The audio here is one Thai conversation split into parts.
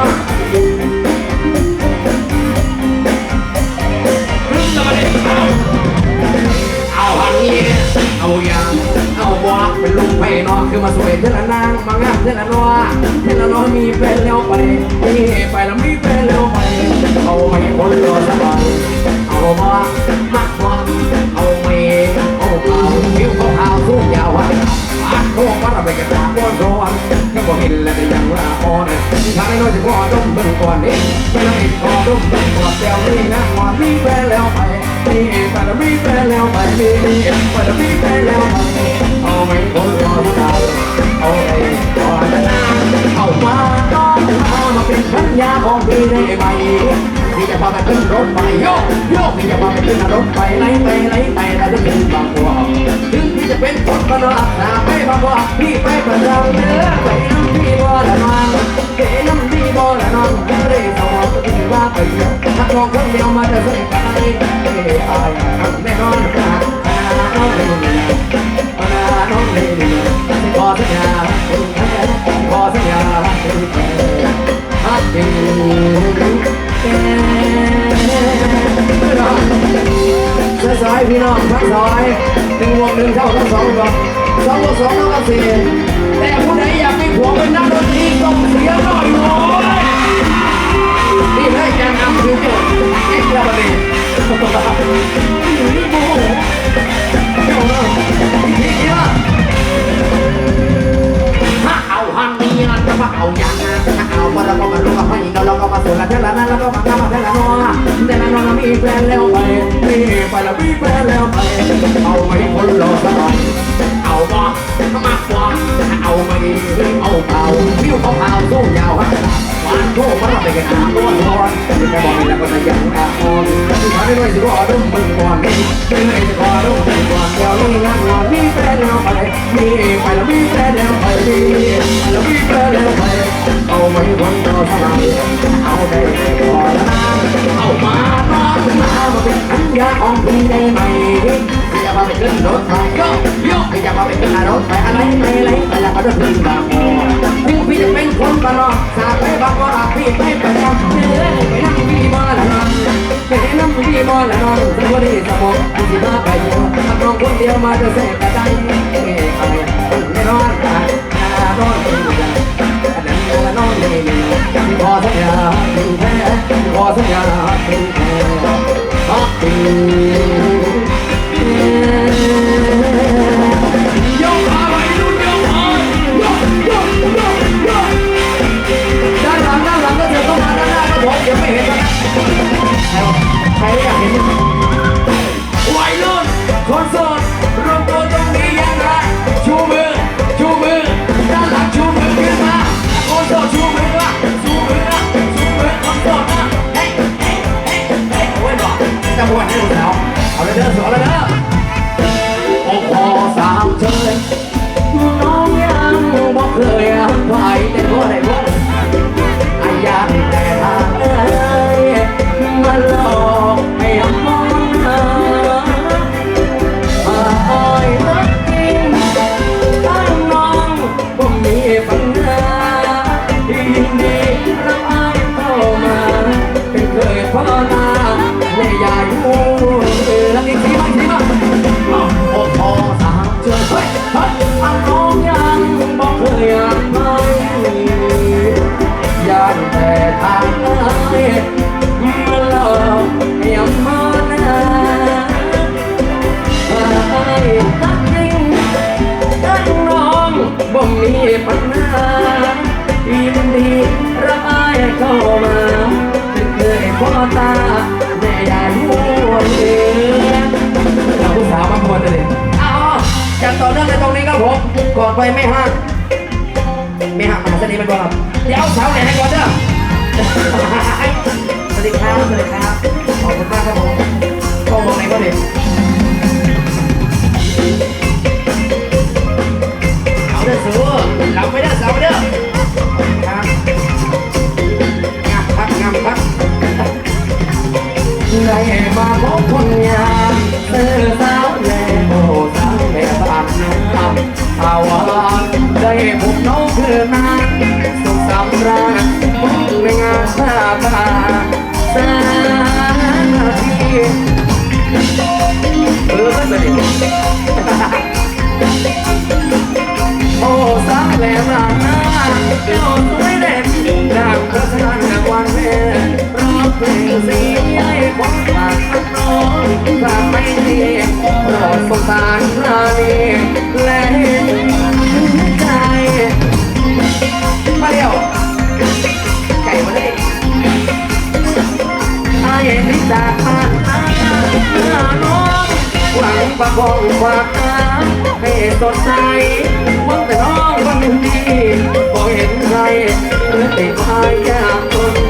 เนี่ยเอาเอาหันนี้เอาย่างเอาว่าเป็นลุงไปเนาะคือมาสวยเท่าละนางมางามเท่าละนัวเท่าละน้อมีแฟนแล้วไปมีไปแล้วมีแฟนแล้วไปเอาไม่คนรอสบายเอามามักว่าเอาไม่เอาเปล่าผิวขาวสูงยาวหันอัดโค้งว่าเราไปกันตาบนร้อนก็บอกเห็นแล้ว อ่อนทางน้อยจะขอดมเบิ่งก่อนนี่ไม่ต้องเห็นขอดมเบิ่งก่อนเดี๋ยวนี้นะก่อนมีแฟนแล้วไปมีไปแล้วมีแฟนแล้วไปมีไปแล้วมีแฟนแล้วไปเอาไม่คนรอสบาเอาไอ้ก่อนนะเอามาน้องมามาเป็นพันยาของพี่ได้ไหมพี่จะพาไปขึ้นรถไฟโยกโยกพี่จะพาไปขึ้นรถไฟไล่ไปไล่ไปแล้วจะถึงบางบัวถึงพี่จะเป็นคนบ้านนอกนาไปบางบัวพี่ไปประจำเนื้อไปน้ำพี่บ่ละนอนเกน้ำ พี่บ่ละนอนไม่ได้สมอว่าไปเยอะถ้าลองคนเดียวมาจะใส่กันไอ้ไอ้ไอ้แน่นอนนะน้องเลยน้องเลยขอสัญญาขอสัญญาฮักจริงสายพี่น้องทั้งสายหนึ่งวงหนึ่งเท่าทั้งสองก่อนสองบวกสองเท่ากับสี่แต่ผู้ใดอยากมีผัวเป็นนักดนตรีต้องเสียหน่อยโว้ย นี่ให้แกนำคือโจทย์เอกซ์ลาบารีนี่โมโหเจ้าเนาะนี่เยอะถ้าเอาหันนี้นะจะมาเอาอย่างนะถ้าเอาว่าเราก็มาลูกกับพ่อหญิงเราเราก็มาสู่ละเท่านั้นแล้วก็มาทำมาเท่านั้นเนาะแต่ละน้องมีแฟนแล้วไปมีไปแล้วมีแฟนแล้วไปเอาไม่คนรอสบายเอาบ่มากกว่าเอาไม่เอาเปล่าผิวเขาวๆสู้ยาวฮะหวานโค้งมันไปกันอาบ้วนร้อนจะบอกให้แล้วก็จะยังอาอ่อนหาได้ด้ว ยสิว่าดุมมึงก่อนนี่ไม่ให้จะขอดมึงก่อนเดี๋ยวนี้นะก่อนมีแฟนแล้วไปมีไปแล้วมีแฟนแล้วไปมีแล้วมีแฟนแล้วไปเอาไม่คนรอสบายเอาได้ก่อนนะเอามาน้องมามาเป็นอันยาของพี่ได้ไหมจะมาไปขึ้นรถไฟโยโยพี่จะมาไปขึ้นรถไฟอะไรไม่ไรไปแล้วก็จะขึ้นบางบ่ถึงพี่จะเป็นคนบ้านนอสาไปบางบ่พี่ไปประจำเนื้อไปนั่ นั่งพี่บ่ละนอนสวัสดีสมองพี่มาไปอยู่ทำน้องคนเดียวมาจะเสกกระไดเอ้ยไปไม่นอนกันนอนอนกันอันนั้นละนอนเลยพอสัญญาเจังหวชให้ลู ไปไม่ห้ามไม่ห้ามมาสนีมันก่อนครับเดี๋ยวสาไหนให้ก่อนเด้อสวัสดีครับสวัสดีครับขอบคุณมากครับผมกล้องมองไหนก็เดีเอาเด้อสู้เราไม่ได้เสาวไม่ได้ค ลิดาผ่านตาน้องหวังปะคองความรักให้สดใสวังแต่น้องวันดีบอกเห็นใครเมื่อแต่พายยากจน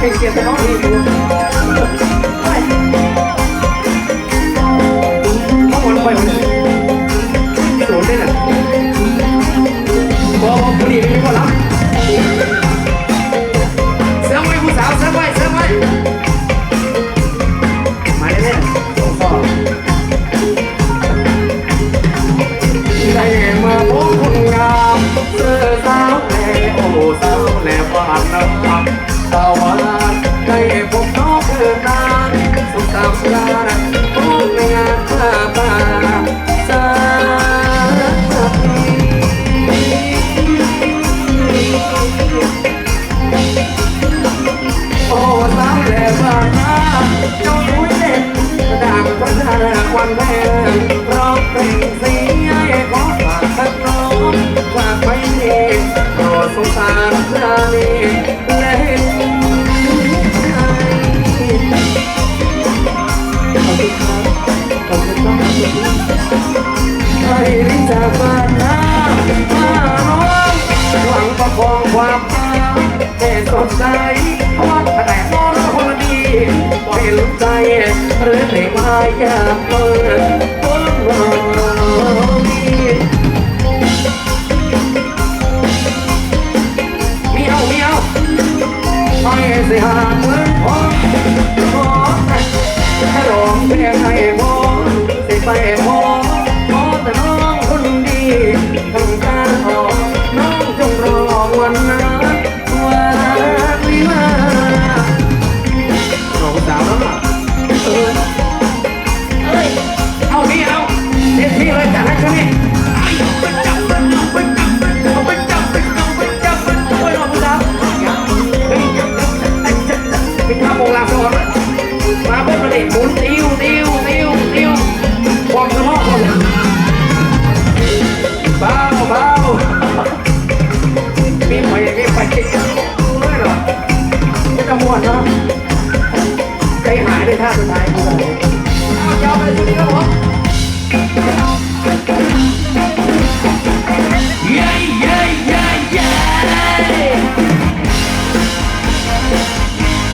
Приветы вам видео. Ой. ร้อเพลงเสียขอฝากสักฝากไปนี่โสงสารเห็นอบคุณครับขอมรที่าบ้านนาบ้าน้หวังประคองความตาแต่สดใจ เป็นใจหรือในมายาเพลินคนเรามี